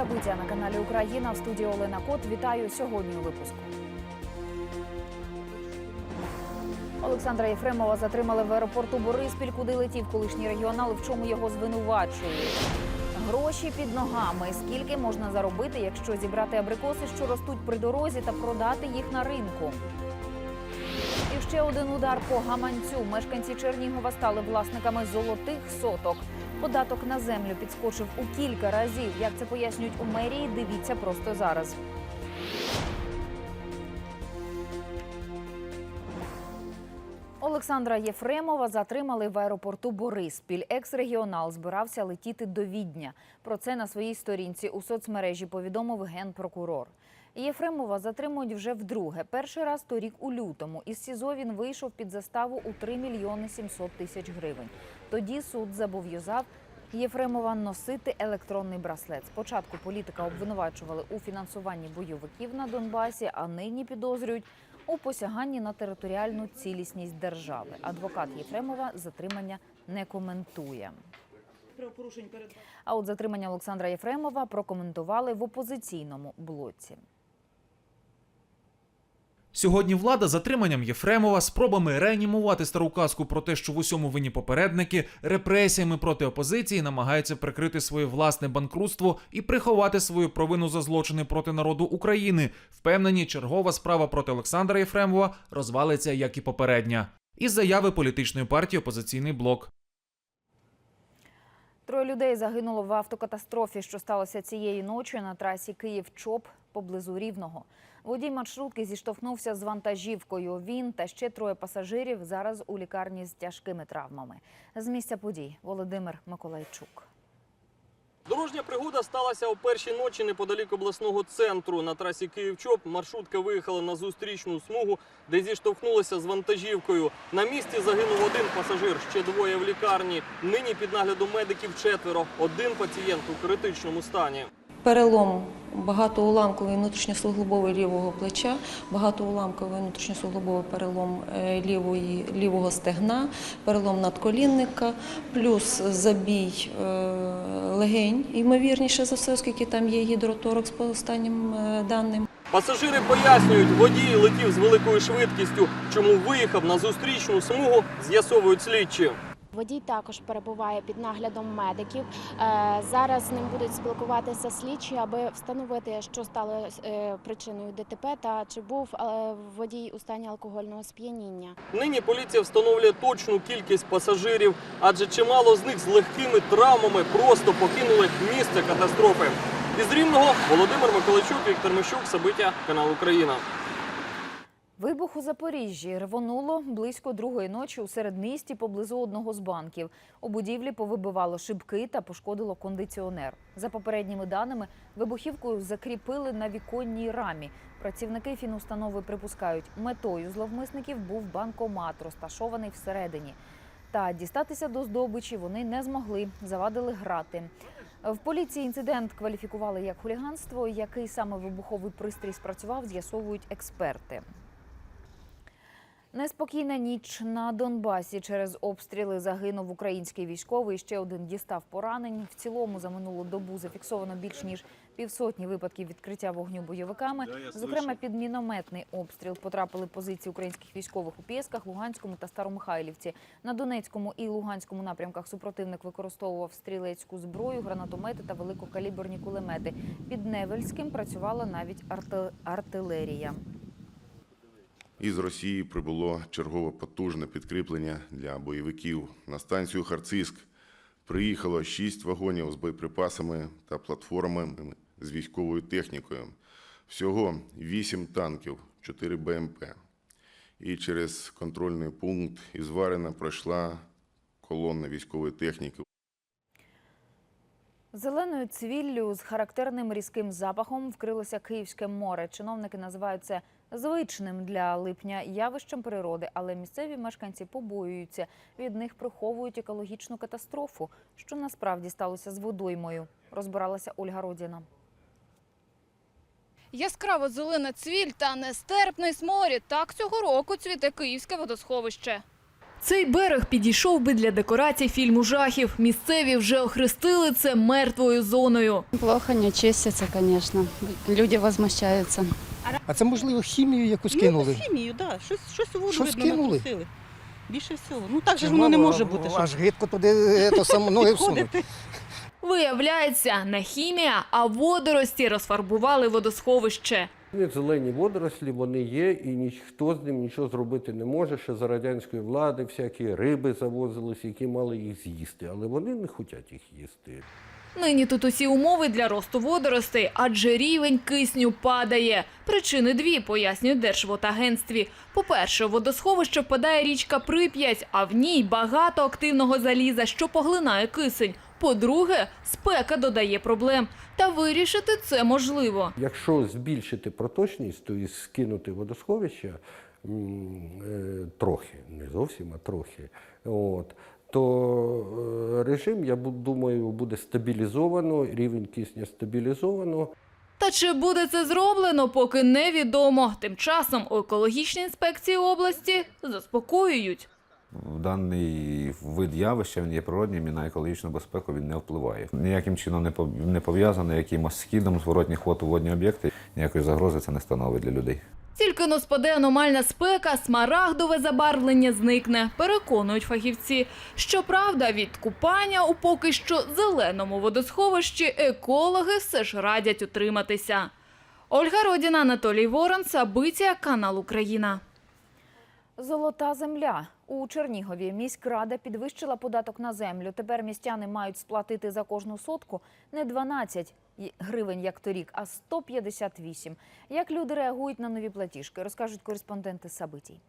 Собиття на каналі Україна в студії Олена Кот. Вітаю сьогодні у випуску. Олександра Єфремова затримали в аеропорту Бориспіль, куди летів колишній регіонал, в чому його звинувачують. Гроші під ногами. Скільки можна заробити, якщо зібрати абрикоси, що ростуть при дорозі, та продати їх на ринку? І ще один удар по гаманцю. Мешканці Чернігова стали власниками золотих соток. Податок на землю підскочив у кілька разів. Як це пояснюють у мерії, дивіться просто зараз. Олександра Єфремова затримали в аеропорту Бориспіль. Екс-регіонал збирався летіти до Відня. Про це на своїй сторінці у соцмережі повідомив генпрокурор. Єфремова затримують вже вдруге. Перший раз торік у лютому. Із СІЗО він вийшов під заставу у 3 мільйони 700 тисяч гривень. Тоді суд зобов'язав Єфремова носити електронний браслет. Спочатку політика обвинувачували у фінансуванні бойовиків на Донбасі, а нині підозрюють у посяганні на територіальну цілісність держави. Адвокат Єфремова затримання не коментує. А от затримання Олександра Єфремова прокоментували в опозиційному блоці. Сьогодні влада затриманням Єфремова, спробами реанімувати стару казку про те, що в усьому винні попередники, репресіями проти опозиції намагається прикрити своє власне банкрутство і приховати свою провину за злочини проти народу України. Впевнені, чергова справа проти Олександра Єфремова розвалиться, як і попередня. Із заяви політичної партії Опозиційний блок. Троє людей загинуло в автокатастрофі, що сталося цієї ночі на трасі Київ-Чоп поблизу Рівного. Водій маршрутки зіштовхнувся з вантажівкою. Він та ще троє пасажирів зараз у лікарні з тяжкими травмами. З місця подій Володимир Миколайчук. Дорожня пригода сталася о першій ночі неподалік обласного центру. На трасі Київ-Чоп маршрутка виїхала на зустрічну смугу, де зіштовхнулася з вантажівкою. На місці загинув один пасажир, ще двоє в лікарні. Нині під наглядом медиків четверо. Один пацієнт у критичному стані. Перелом багатоуламковий внутрішньосуглобовий лівого плеча, багатоуламковий внутрішньосуглобовий перелом е, лівої, лівого стегна, перелом надколінника, плюс забій е, легень, ймовірніше за все, оскільки там є гідроторакс по останнім е, даним. Пасажири пояснюють, водій летів з великою швидкістю. Чому виїхав на зустрічну смугу, з'ясовують слідчі. Водій також перебуває під наглядом медиків. Е, Зараз з ним будуть спілкуватися слідчі, аби встановити, що стало е, причиною ДТП та чи був е, водій у стані алкогольного сп'яніння. Нині поліція встановлює точну кількість пасажирів, адже чимало з них з легкими травмами просто покинули місце катастрофи. Із Рівного Володимир Миколайчук, Віктор Мищук, Собиття, канал Україна. Вибух у Запоріжжі рвонуло близько другої ночі у середмісті поблизу одного з банків. У будівлі повибивало шибки та пошкодило кондиціонер. За попередніми даними, вибухівку закріпили на віконній рамі. Працівники фінустанови припускають, метою зловмисників був банкомат, розташований всередині. Та дістатися до здобичі вони не змогли, завадили грати. В поліції інцидент кваліфікували як хуліганство. Який саме вибуховий пристрій спрацював, з'ясовують експерти. Неспокійна ніч на Донбасі через обстріли загинув український військовий. Ще один дістав поранень. В цілому за минулу добу зафіксовано більш ніж півсотні випадків відкриття вогню бойовиками. Зокрема, під мінометний обстріл потрапили позиції українських військових у Пєсках, Луганському та Старомихайлівці. На Донецькому і Луганському напрямках супротивник використовував стрілецьку зброю, гранатомети та великокаліберні кулемети. Під Невельським працювала навіть арти- артилерія. Із Росії прибуло чергове потужне підкріплення для бойовиків. На станцію Харциск приїхало шість вагонів з боєприпасами та платформами з військовою технікою. Всього вісім танків, чотири БМП. І через контрольний пункт із Варина пройшла колона військової техніки. Зеленою цвіллю з характерним різким запахом вкрилося Київське море. Чиновники називають це звичним для липня явищем природи, але місцеві мешканці побоюються. Від них приховують екологічну катастрофу, що насправді сталося з водоймою. Розбиралася Ольга Родіна. Яскраво зелена цвіль та нестерпний сморід. Так цього року цвіте київське водосховище. Цей берег підійшов би для декорацій фільму жахів. Місцеві вже охрестили це мертвою зоною. Плохо не чистится, конечно. Люди возмущаются. А це можливо хімію якусь кинули. Ну, хімію, так. Да. Щось, щось у воду Щось видно кинули? натрусили. Більше всього. Ну так же воно не може бути. Щоб... Аж гидко туди е, то само ноги всунуть. Ходити. Виявляється, не хімія, а водорості розфарбували водосховище. Зелені водорослі вони є, і ніхто з ним нічого зробити не може. Ще за радянської влади всякі риби завозились, які мали їх з'їсти, але вони не хочуть їх їсти. Нині тут усі умови для росту водоростей, адже рівень кисню падає. Причини дві, пояснюють Держводагентстві. По-перше, в водосховище впадає річка Прип'ять, а в ній багато активного заліза, що поглинає кисень. По-друге, спека додає проблем. Та вирішити це можливо. Якщо збільшити проточність, то і скинути водосховища е, трохи, не зовсім, а трохи, от, то е, режим, я думаю, буде стабілізовано, рівень кисня стабілізовано. Та чи буде це зроблено, поки невідомо. Тим часом у екологічній інспекції області заспокоюють. Даний вид явища він є природнім і на екологічну безпеку він не впливає. Ніяким чином не пов- не пов'язаний якимось скидом зворотніх вод у водні об'єкти. Ніякої загрози це не становить для людей. Тільки но спаде аномальна спека, смарагдове забарвлення зникне, переконують фахівці. Щоправда, від купання у поки що зеленому водосховищі екологи все ж радять утриматися. Ольга Родіна, Анатолій Ворон, Сабиття, канал Україна. Золота земля. У Чернігові міськрада підвищила податок на землю. Тепер містяни мають сплатити за кожну сотку не 12 гривень, як торік, а 158. Як люди реагують на нові платіжки, розкажуть кореспонденти Сабитій.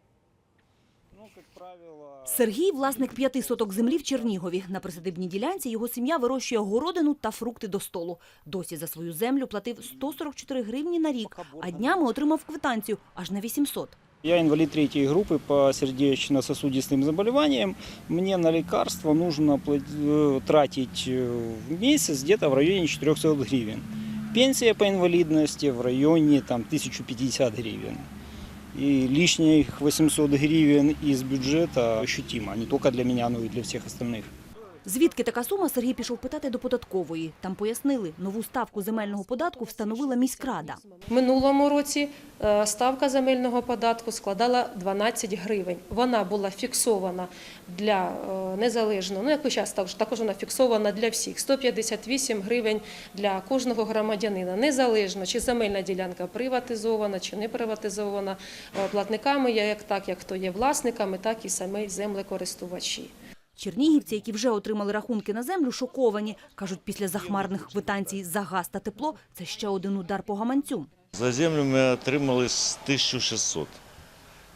Сергій – власник п'яти соток землі в Чернігові. На присадибній ділянці його сім'я вирощує городину та фрукти до столу. Досі за свою землю платив 144 гривні на рік, а днями отримав квитанцію аж на 800. Я инвалид третьей группы по сердечно-сосудистым заболеваниям. Мне на лекарства нужно плат- э, тратить э, в месяц где-то в районе 400 гривен. Пенсия по инвалидности в районе там, 1050 гривен. И лишних 800 гривен из бюджета ощутимо, не только для меня, но и для всех остальных. Звідки така сума, Сергій пішов питати до податкової. Там пояснили, нову ставку земельного податку встановила міськрада. В минулому році е, ставка земельного податку складала 12 гривень. Вона була фіксована для е, незалежного, ну як зараз також, вона фіксована для всіх. 158 гривень для кожного громадянина, незалежно чи земельна ділянка приватизована чи не приватизована. Е, Платниками як так, як хто є власниками, так і самі землекористувачі. Чернігівці, які вже отримали рахунки на землю, шоковані. Кажуть, після захмарних квитанцій за газ та тепло – це ще один удар по гаманцю. За землю ми отримали з 1600.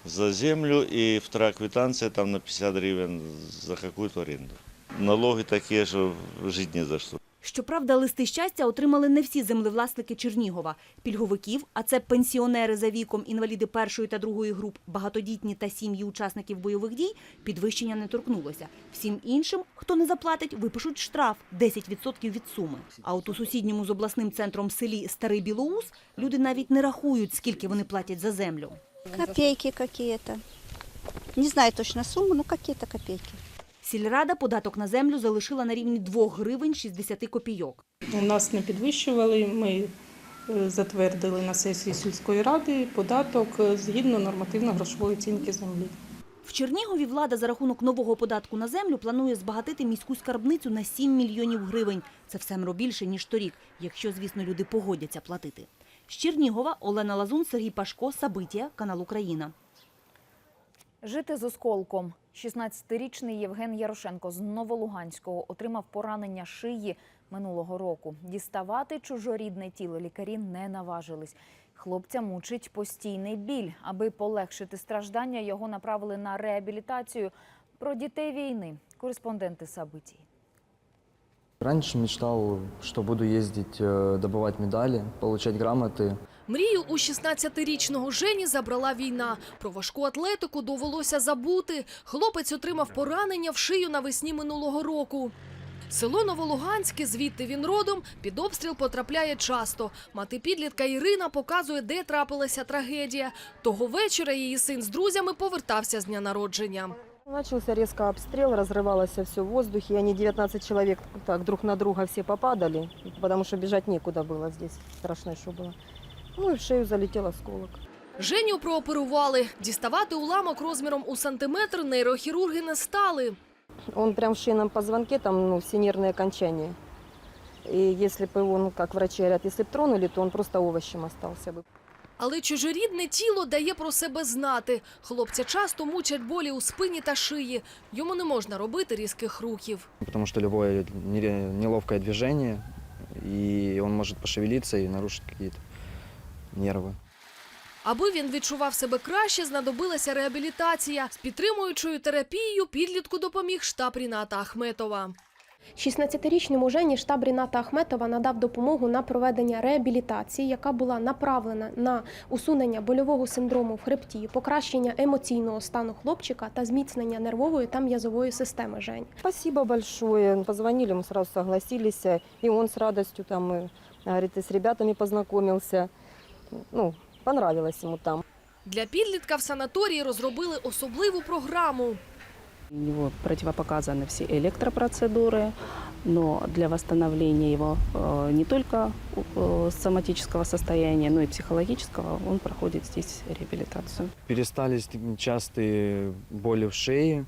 За землю і втора квитанція там на 50 гривень за якусь оренду. Налоги такі, що жити не за що. Щоправда, листи щастя отримали не всі землевласники Чернігова. Пільговиків, а це пенсіонери за віком, інваліди першої та другої груп, багатодітні та сім'ї учасників бойових дій, підвищення не торкнулося. Всім іншим, хто не заплатить, випишуть штраф – 10% від суми. А от у сусідньому з обласним центром селі Старий Білоус люди навіть не рахують, скільки вони платять за землю. Копейки какие-то. Не знаю точно сумму, но какие-то копейки. Сільрада податок на землю залишила на рівні 2 гривень 60 копійок. У нас не підвищували. Ми е, затвердили на сесії сільської ради податок е, згідно нормативно-грошової оцінки землі. В Чернігові влада за рахунок нового податку на землю планує збагатити міську скарбницю на 7 мільйонів гривень. Це в семеро більше, ніж торік, якщо, звісно, люди погодяться платити. З Чернігова Олена Лазун, Сергій Пашко, Сабитія, канал Україна. Жити з осколком. 16-річний Євген Ярошенко з Новолуганського отримав поранення шиї минулого року. Діставати чужорідне тіло лікарі не наважились. Хлопця мучить постійний біль. Аби полегшити страждання, його направили на реабілітацію. Про дітей війни. Кореспонденти Сабитій. Раньше мечтал, что буду ездить, э, добывать медали, получать грамоты. Мрію у 16-річного Жені забрала війна. Про важку атлетику довелося забути. Хлопець отримав поранення в шию навесні минулого року. Село Новолуганське, звідти він родом, під обстріл потрапляє часто. Мати підлітка Ірина показує, де трапилася трагедія. Того вечора її син з друзями повертався з дня народження. Начался резко обстрел, разрывалось все в воздухе, и они 19 человек так друг на друга все попадали, потому что бежать некуда было здесь, страшно что было. Ну и в шею залетел осколок. Женю прооперували. Діставати уламок розміром у сантиметр нейрохірурги не стали. Он прям в шейном позвонке, там ну, все нервные окончания. И если бы его, ну, как врачи говорят, если бы тронули, то он просто овощем остался бы. Але чужорідне тіло дає про себе знати. Хлопця часто мучать болі у спині та шиї. Йому не можна робити різких рухів. Потому что любое нере- неловкое движение, и он может пошевелиться и нарушить какие-то. Аби він відчував себе краще, знадобилася реабілітація. З підтримуючою терапією підлітку допоміг штаб Ріната Ахметова. 16-річному Жені штаб Ріната Ахметова надав допомогу на проведення реабілітації, яка була направлена на усунення больового синдрому в хребті, покращення емоційного стану хлопчика та зміцнення нервової та м'язової системи Жені. Спасибо большое. Позвонили, мы сразу согласились. И он с радостью там, и, говорит, и ребятами познакомился. Ну, понравилось ему там. Для підлітка в санаторії розробили особливу програму. У него противопоказаны все электропроцедуры, но для восстановления его э, не только э, соматического состояния, но и психологического он проходит здесь реабилитацию. Перестали с- частые боли в шее,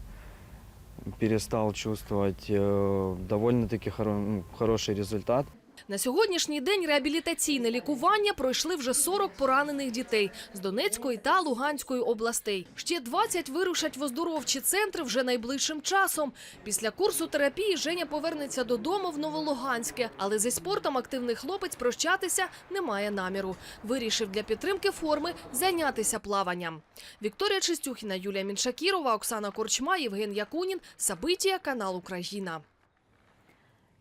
перестал чувствовать э, довольно-таки хоро- ну, хороший результат. На сьогоднішній день реабілітаційне лікування пройшли вже 40 поранених дітей з Донецької та Луганської областей. Ще 20 вирушать в оздоровчі центри вже найближчим часом. Після курсу терапії Женя повернеться додому в Новолуганське, але зі спортом активний хлопець прощатися не має наміру. Вирішив для підтримки форми зайнятися плаванням. Вікторія Чистюхіна, Юлія Міншакірова, Оксана Корчма, Євген Якунін. Сабитія, канал Україна.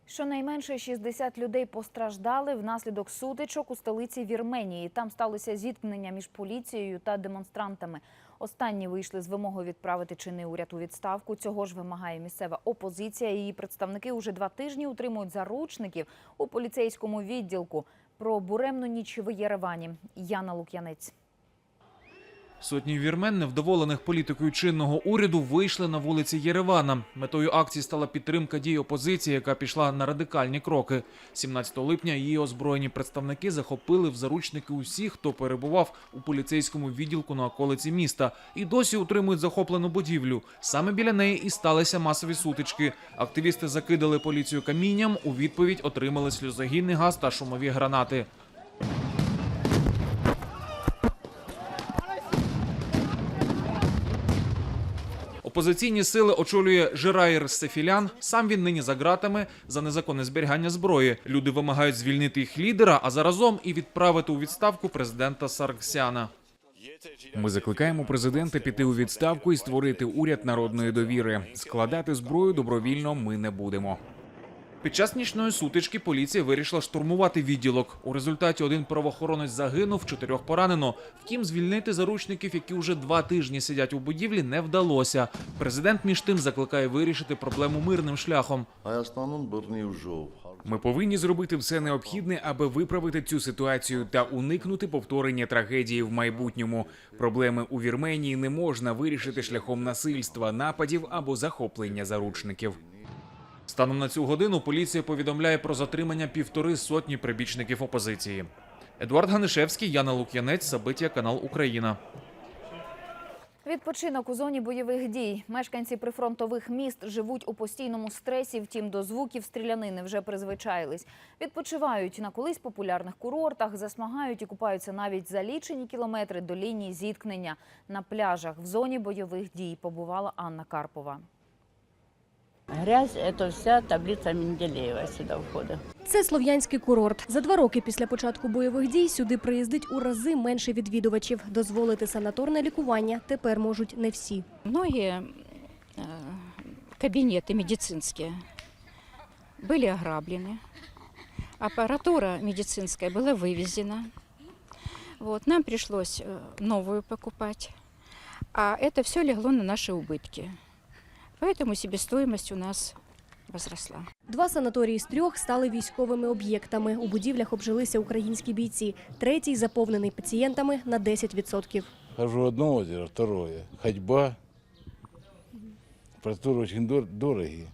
Щонайменше 60 людей постраждали внаслідок сутичок у столиці Вірменії. Там сталося зіткнення між поліцією та демонстрантами. Останні вийшли з вимогою відправити чинний уряд у відставку. Цього ж вимагає місцева опозиція. Її представники уже два тижні утримують заручників у поліцейському відділку. Про буремну ніч в Єревані. Яна Лук'янець. Сотні вірмен, невдоволених політикою чинного уряду, вийшли на вулиці Єревана. Метою акції стала підтримка дій опозиції, яка пішла на радикальні кроки. 17 липня її озброєні представники захопили в заручники усіх, хто перебував у поліцейському відділку на околиці міста, і досі утримують захоплену будівлю. Саме біля неї і сталися масові сутички. Активісти закидали поліцію камінням. У відповідь отримали сльозогінний газ та шумові гранати. Опозиційні сили очолює Жираєр Сефілян. Сам він нині за ґратами за незаконне зберігання зброї. Люди вимагають звільнити їх лідера, а заразом і відправити у відставку президента Сарксяна. Ми закликаємо президента піти у відставку і створити уряд народної довіри. Складати зброю добровільно ми не будемо. Під час нічної сутички поліція вирішила штурмувати відділок. У результаті один правоохоронець загинув, чотирьох поранено. Втім, звільнити заручників, які вже два тижні сидять у будівлі, не вдалося. Президент між тим закликає вирішити проблему мирним шляхом. Ми повинні зробити все необхідне, аби виправити цю ситуацію та уникнути повторення трагедії в майбутньому. Проблеми у Вірменії не можна вирішити шляхом насильства, нападів або захоплення заручників. Станом на цю годину поліція повідомляє про затримання півтори сотні прибічників опозиції. Едуард Ганишевський, Яна Лук'янець, Сабиття, канал Україна. Відпочинок у зоні бойових дій. Мешканці прифронтових міст живуть у постійному стресі, втім до звуків стрілянини вже призвичаїлись. Відпочивають на колись популярних курортах, засмагають і купаються навіть за лічені кілометри до лінії зіткнення. На пляжах в зоні бойових дій побувала Анна Карпова. Грязь – это вся таблица Менделеева сюда входит. Це слов'янський курорт. За два роки після початку бойових дій сюди приїздить у рази менше відвідувачів. Дозволити санаторне лікування тепер можуть не всі. Многие э, кабинеты медицинские были ограблены, аппаратура медицинская была вывезена. Вот, нам пришлось э, новую покупать, а это все легло на наши убытки. Поэтому себестоимость у нас возросла. Два санаторії з трьох стали військовими об'єктами. У будівлях обжилися українські бійці. Третій заповнений пацієнтами на 10%. Хожу одно озеро, второе. Ходьба. Процедуры очень дор- дорогие.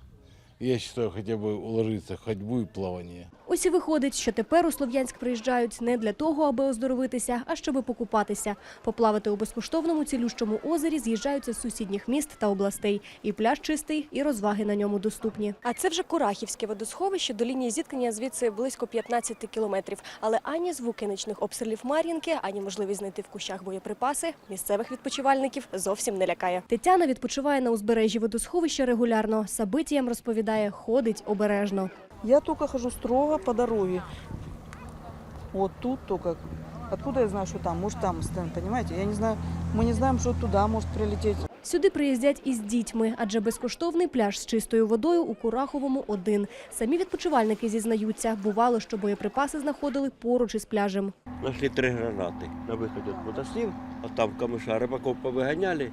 Я считаю, хотя бы уложиться в ходьбу и плавание. Ось і виходить, що тепер у Слов'янськ приїжджають не для того, аби оздоровитися, а щоби покупатися. Поплавати у безкоштовному цілющому озері з'їжджаються з сусідніх міст та областей. І пляж чистий, і розваги на ньому доступні. А це вже Курахівське водосховище. До лінії зіткнення звідси близько 15 кілометрів. Але ані звуки нічних обстрілів Мар'їнки, ані можливість знайти в кущах боєприпаси місцевих відпочивальників зовсім не лякає. Тетяна відпочиває на узбережжі водосховища регулярно. Сабитіям розповідає, ходить обережно. Я только хожу строго по дороге. Вот тут только. Откуда я знаю, что там? Может, там стоит, понимаете? Я не знаю. Мы не знаем, что туда может прилететь. Сюди приїздять із дітьми, адже безкоштовний пляж з чистою водою у Кураховому один. Самі відпочивальники зізнаються, бувало, що боєприпаси знаходили поруч із пляжем. Нашли три гранаты на выходе от водослив, а там камыша рыбаков повыгоняли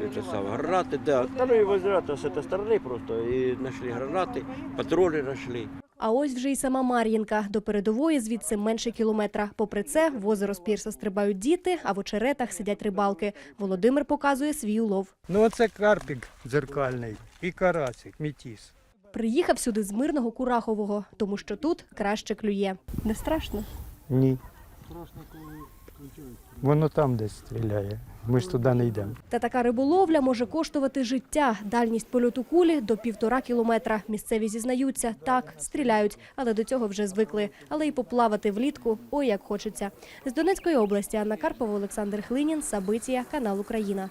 и это самое, гранаты, да. Второй возврата с этой стороны просто и нашли гранаты, патроны нашли. А ось вже й сама Мар'їнка. До передової звідси менше кілометра. Попри це, в озеро з пірса стрибають діти, а в очеретах сидять рибалки. Володимир показує свій улов. Ну, оце карпік дзеркальний і карасик, мітіс. Приїхав сюди з мирного Курахового, тому що тут краще клює. Не страшно? Ні. Воно там десь стріляє. Ми ж туди не йдемо. Та така риболовля може коштувати життя. Дальність польоту кулі до півтора кілометра. Місцеві зізнаються, так, стріляють, але до цього вже звикли. Але і поплавати влітку, ой, як хочеться. З Донецької області Анна Карпова, Олександр Хлинін, Сабиція, канал Україна.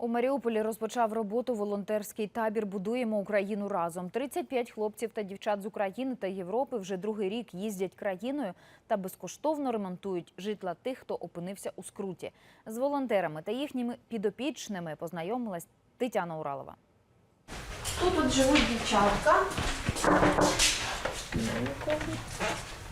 У Маріуполі розпочав роботу волонтерський табір Будуємо Україну разом. 35 хлопців та дівчат з України та Європи вже другий рік їздять країною та безкоштовно ремонтують житла тих, хто опинився у скруті. З волонтерами та їхніми підопічними познайомилась Тетяна Уралова. Тут от живуть дівчатка.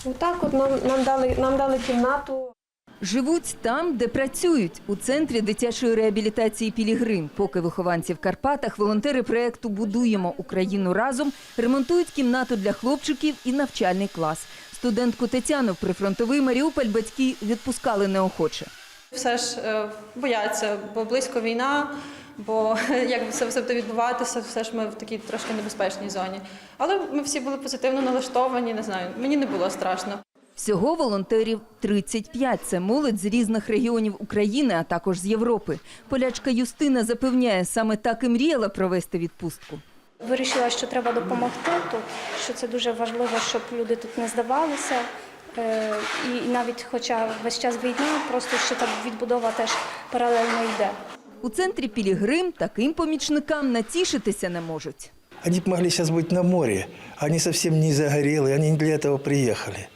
Отак от нам, нам, дали, нам дали кімнату. Живуть там, де працюють, у центрі дитячої реабілітації Пілігрим. Поки вихованці в Карпатах, волонтери проєкту Будуємо Україну разом ремонтують кімнату для хлопчиків і навчальний клас. Студентку Тетяну в прифронтовий Маріуполь батьки відпускали неохоче. Все ж е, бояться, бо близько війна, бо як це все буде відбуватися, все ж ми в такій трошки небезпечній зоні. Але ми всі були позитивно налаштовані, не знаю, мені не було страшно. Всього волонтерів 35. Це молодь з різних регіонів України, а також з Європи. Полячка Юстина запевняє, саме так і мріяла провести відпустку. Вирішила, що треба допомогти тут, що це дуже важливо, щоб люди тут не здавалися. Е, І навіть, хоча весь час війна, просто що там відбудова теж паралельно йде. У центрі Пілігрим таким помічникам натішитися не можуть. Они бы могли сейчас быть на море. Они совсем не загорелые, они не для этого приехали.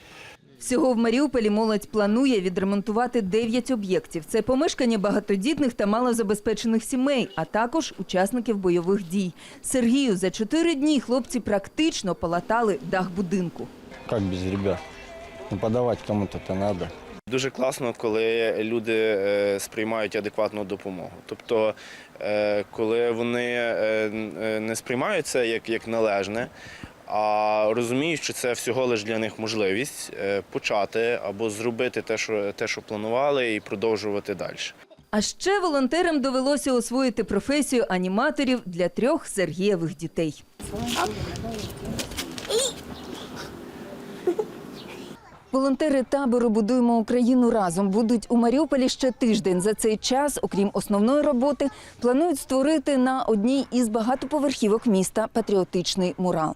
Всього в Маріуполі молодь планує відремонтувати 9 об'єктів. Це помешкання багатодітних та малозабезпечених сімей, а також учасників бойових дій. Сергію за чотири дні хлопці практично полатали дах будинку. Как без ребят? Ну, подавать кому-то то надо. Дуже класно, коли люди е, сприймають адекватну допомогу. Тобто, е, коли вони е, не сприймають це як, як належне, а розуміють, що це всього лиш для них можливість е, почати або зробити те, що, те, що планували, і продовжувати далі. А ще волонтерам довелося освоїти професію аніматорів для трьох Сергієвих дітей. Волонтери табору Будуємо Україну разом будуть у Маріуполі ще тиждень. За цей час, окрім основної роботи, планують створити на одній із багатоповерхівок міста патріотичний мурал.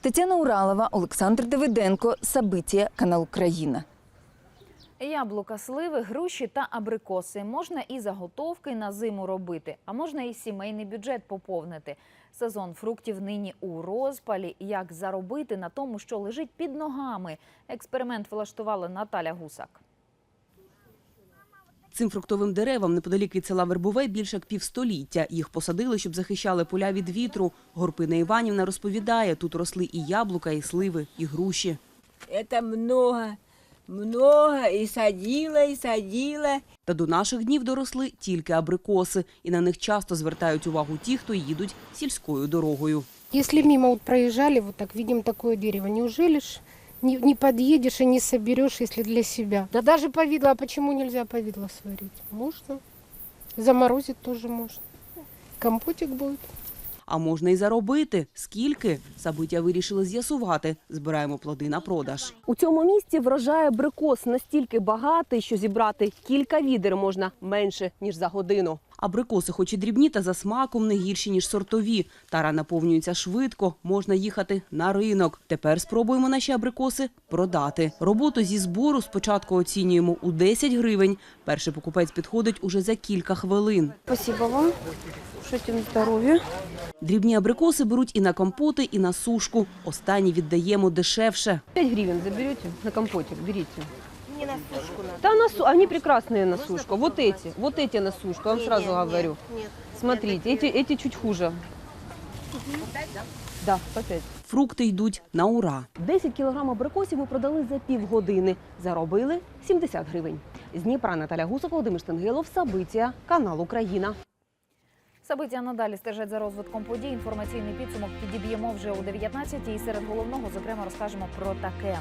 Тетяна Уралова, Олександр Давиденко, Сабитія, канал Україна. Яблука, сливи, груші та абрикоси. Можна і заготовки на зиму робити, а можна і сімейний бюджет поповнити. Сезон фруктів нині у розпалі. Як заробити на тому, що лежить під ногами? Експеримент влаштувала Наталя Гусак. Цим фруктовим деревам неподалік від села Вербове більше як півстоліття. Їх посадили, щоб захищали поля від вітру. Горпина Іванівна розповідає, тут росли і яблука, і сливи, і груші. Это много, много, и садила, и садила. Та до наших днів доросли тільки абрикоси, і на них часто звертають увагу ті, хто їдуть сільською дорогою. Если мимо вот проезжали, вот так видим такое дерево, неужели ж не, не подъедешь и не соберешь, если для себя? Да даже повидло, а почему нельзя повидло сварить? Можно. Заморозить тоже можно. Компотик будет. А можна й заробити. Скільки? Забиття вирішили з'ясувати. Збираємо плоди на продаж. У цьому місці врожай абрикос настільки багатий, що зібрати кілька відер можна менше ніж за годину. Абрикоси, хоч і дрібні, та за смаком не гірші, ніж сортові. Тара наповнюється швидко, можна їхати на ринок. Тепер спробуємо наші абрикоси продати. Роботу зі збору спочатку оцінюємо у 10 гривень. Перший покупець підходить уже за кілька хвилин. Спасибо вам Шутим здоров'я. Дрібні абрикоси беруть і на компоти, і на сушку. Останні віддаємо дешевше. 5 гривен заберете на компотик, берите. Не на сушку надо. Да на су... Они прекрасные на сушку. Вот эти, вот эти на сушку, я вам сразу говорю. Смотрите, эти, эти чуть хуже. Да, по 5. Фрукти йдуть на ура. 10 кілограм абрикосів ми продали за півгодини. Заробили 70 гривень. З Дніпра Наталя Гусак, Володимир Штенгелов, Сабиція, канал Україна. Сабиття надалі стежать за розвитком подій. Інформаційний підсумок підіб'ємо вже о 19-й. І серед головного, зокрема, розкажемо про таке.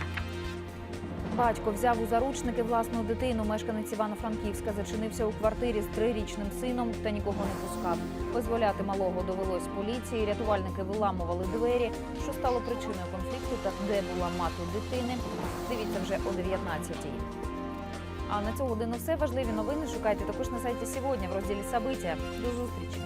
Батько взяв у заручники власну дитину. Мешканець Івано-Франківська зачинився у квартирі з трирічним сином та нікого не пускав. Визволяти малого довелось поліції. Рятувальники виламували двері. Що стало причиною конфлікту та де була мати дитини? Дивіться вже о 19-й. А на цю годину все важливі новини шукайте також на сайті сьогодні в розділі Сабиття. До зустрічі.